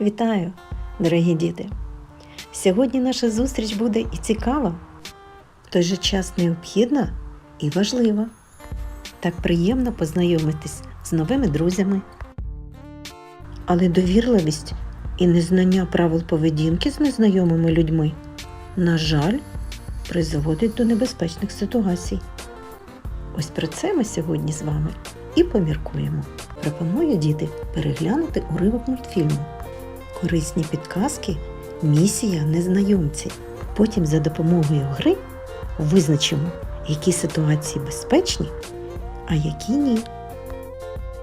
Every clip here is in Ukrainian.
Вітаю, дорогі діти! Сьогодні наша зустріч буде і цікава, в той же час необхідна і важлива. Так приємно познайомитись з новими друзями. Але довірливість і незнання правил поведінки з незнайомими людьми, на жаль, призводить до небезпечних ситуацій. Ось про це ми сьогодні з вами і поміркуємо. Пропоную діти переглянути уривок мультфільму. Корисні підказки місія незнайомці. Потім за допомогою гри визначимо, які ситуації безпечні, а які ні.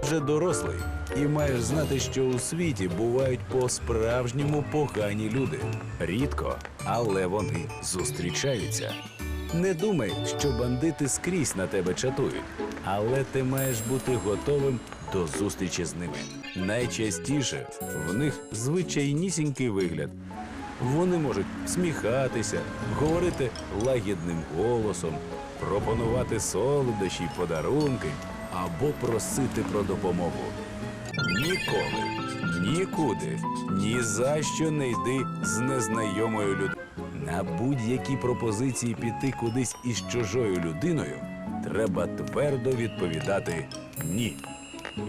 вже дорослий і маєш знати, що у світі бувають по-справжньому погані люди. Рідко, але вони зустрічаються. Не думай, що бандити скрізь на тебе чатують, але ти маєш бути готовим до зустрічі з ними. Найчастіше в них звичайнісінький вигляд. Вони можуть сміхатися, говорити лагідним голосом, пропонувати солодощі подарунки або просити про допомогу. Ніколи, нікуди, ні за що не йди з незнайомою людиною. На будь-які пропозиції піти кудись із чужою людиною треба твердо відповідати ні.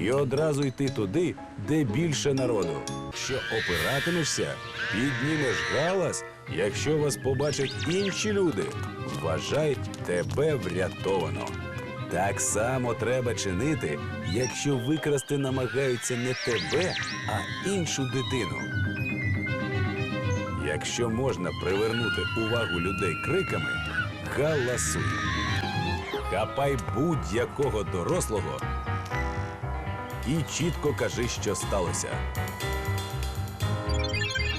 І одразу йти туди, де більше народу. Що опиратимешся, піднімеш галас, якщо вас побачать інші люди, вважай тебе врятовано. Так само треба чинити, якщо викрасти намагаються не тебе, а іншу дитину. Якщо можна привернути увагу людей криками, галасуй. Хапай будь-якого дорослого і чітко кажи, що сталося.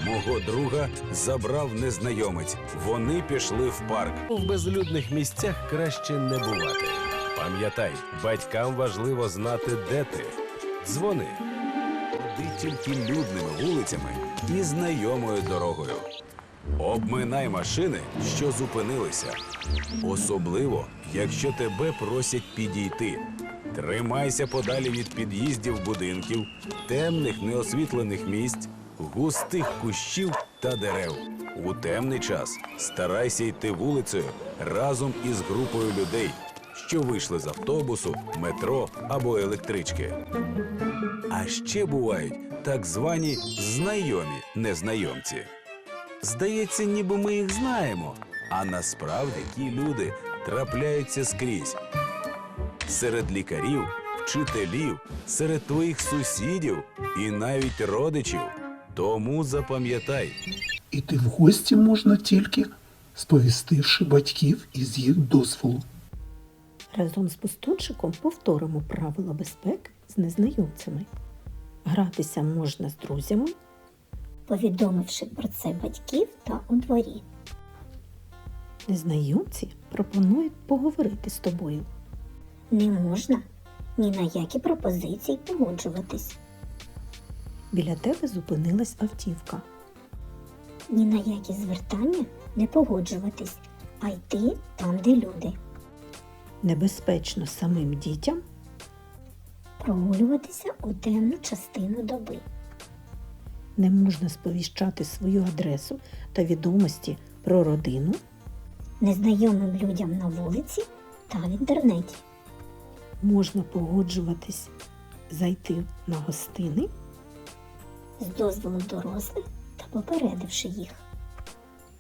Мого друга забрав незнайомець. Вони пішли в парк. В безлюдних місцях краще не бувати. Пам'ятай, батькам важливо знати, де ти. Дзвони. Ходи тільки людними вулицями і знайомою дорогою. Обминай машини, що зупинилися. Особливо, якщо тебе просять підійти. Тримайся подалі від під'їздів будинків, темних неосвітлених місць, густих кущів та дерев. У темний час старайся йти вулицею разом із групою людей, що вийшли з автобусу, метро або електрички. А ще бувають так звані знайомі незнайомці. Здається, ніби ми їх знаємо, а насправді ті люди трапляються скрізь. Серед лікарів, вчителів, серед твоїх сусідів і навіть родичів. Тому запам'ятай, Іти в гості можна тільки сповістивши батьків із їх дозволу. Разом з пустунчиком повторимо правила безпеки з незнайомцями. Гратися можна з друзями, повідомивши про це батьків та у дворі. незнайомці пропонують поговорити з тобою. Не можна ні на які пропозиції погоджуватись, Біля тебе зупинилась автівка. ні на які звертання не погоджуватись, а йти там, де люди, Небезпечно самим дітям прогулюватися у темну частину доби, не можна сповіщати свою адресу та відомості про родину, незнайомим людям на вулиці та в інтернеті, можна погоджуватись зайти на гостини, з дозволу дорослих та попередивши їх.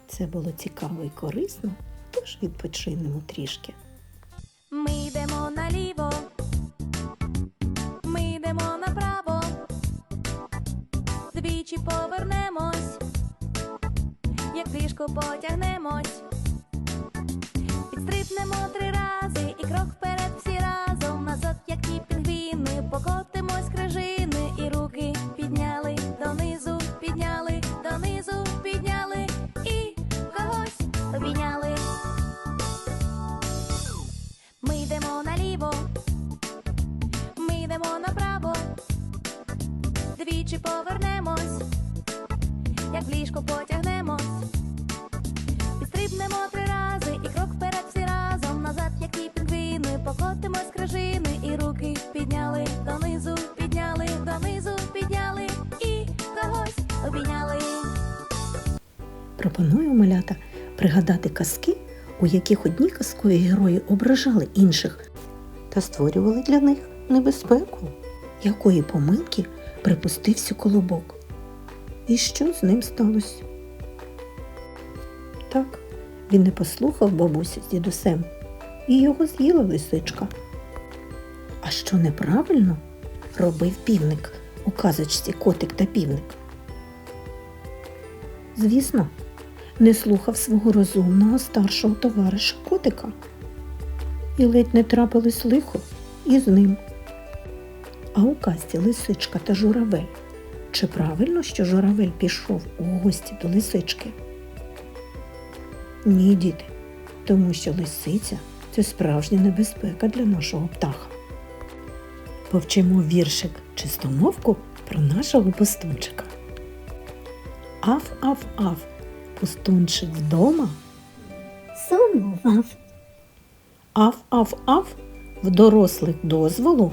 Це було цікаво і корисно, тож відпочинемо трішки. Повернемось, як трішку потягнемось, Пропоную малята пригадати казки, у яких одні казкові герої ображали інших та створювали для них небезпеку, якої помилки припустився колобок. І що з ним сталося? Так, він не послухав бабусю з дідусем, і його з'їла лисичка. А що неправильно робив півник у казочці котик та півник? Звісно, не слухав свого розумного старшого товариша котика. І ледь не трапилось лихо і з ним. А у казці лисичка та журавель. Чи правильно, що журавель пішов у гості до лисички? Ні, діти, тому що лисиця це справжня небезпека для нашого птаха. Повчимо віршик чистомовку про нашого пустунчика. Аф, аф, аф, пустунчик вдома. Сумував, аф, в дорослих дозволу.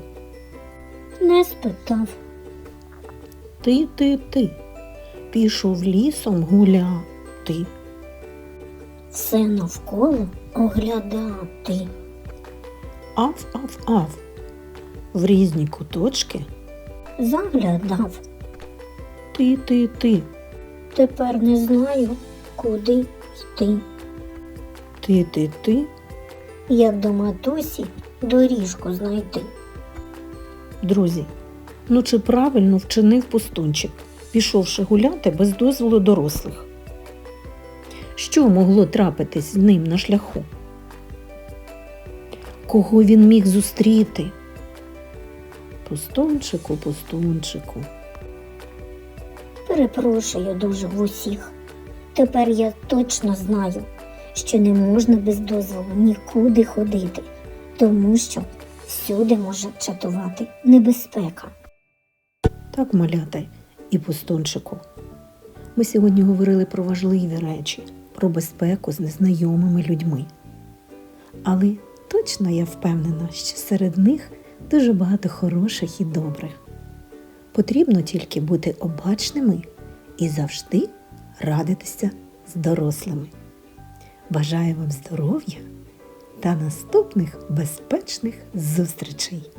не спитав, Ти, ти, ти, пішов лісом гуляти. все навколо оглядати. Аф, в різні куточки. Заглядав, Ти, ти, ти, тепер не знаю, куди йти. ти, ти, ти, Як до матусі доріжку знайти. друзі. Ну чи правильно вчинив пустунчик, пішовши гуляти без дозволу дорослих? Що могло трапитись з ним на шляху? Кого він міг зустріти? Пустунчику, пустунчику. Перепрошую дуже в усіх. Тепер я точно знаю, що не можна без дозволу нікуди ходити, тому що всюди може чатувати небезпека. Так, малята і пустунчику. Ми сьогодні говорили про важливі речі, про безпеку з незнайомими людьми. Але точно я впевнена, що серед них дуже багато хороших і добрих. Потрібно тільки бути обачними і завжди радитися з дорослими. Бажаю вам здоров'я та наступних безпечних зустрічей!